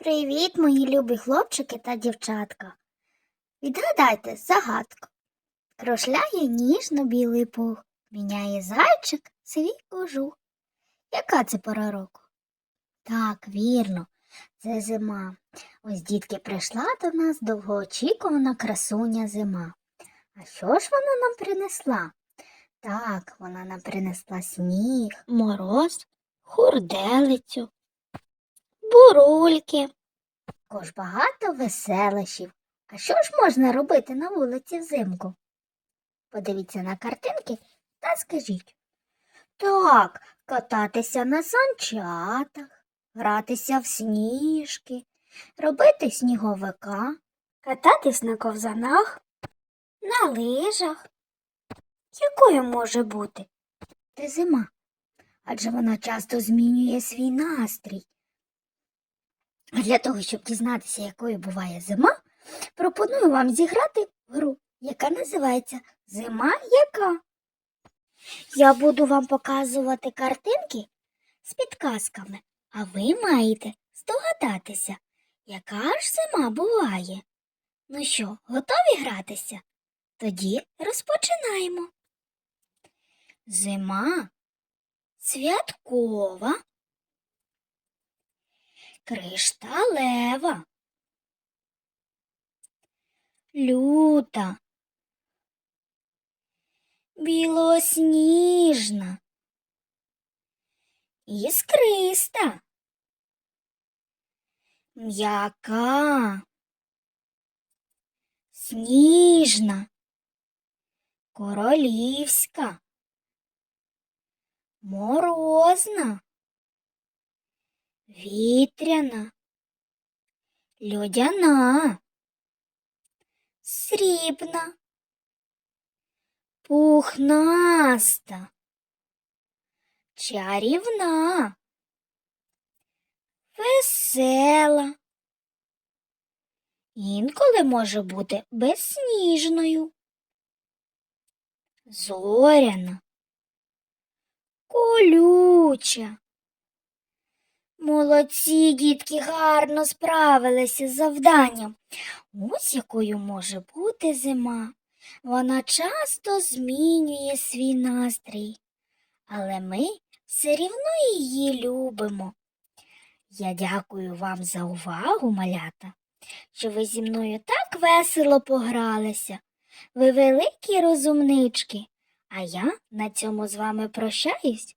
Привіт, мої любі хлопчики та дівчатка. Відгадайте загадку. Крошляє ніжно-білий пух, міняє зайчик свій кожух. Яка це пора року? Так, вірно, це зима. Ось дітки прийшла до нас довгоочікувана красуня зима. А що ж вона нам принесла? Так, вона нам принесла сніг, мороз, хурделицю, бурульки. Також багато веселощів. А що ж можна робити на вулиці взимку? Подивіться на картинки та скажіть. Так, кататися на санчатах, гратися в сніжки, робити сніговика, кататись на ковзанах, на лижах. Якою може бути? Це зима, адже вона часто змінює свій настрій. А для того, щоб дізнатися, якою буває зима, пропоную вам зіграти гру, яка називається Зима яка. Я буду вам показувати картинки з підказками, а ви маєте здогадатися, яка ж зима буває. Ну що, готові гратися? Тоді розпочинаємо. Зима святкова кришталева, люта, білосніжна, іскриста, м'яка, сніжна, королівська, морозна вітряна, льодяна, срібна, пухнаста, чарівна, весела. Інколи може бути безсніжною, зоряна, колюча. Молодці, дітки, гарно справилися з завданням. Ось якою може бути зима. Вона часто змінює свій настрій, але ми все рівно її любимо. Я дякую вам за увагу, малята, що ви зі мною так весело погралися. Ви великі розумнички, а я на цьому з вами прощаюсь.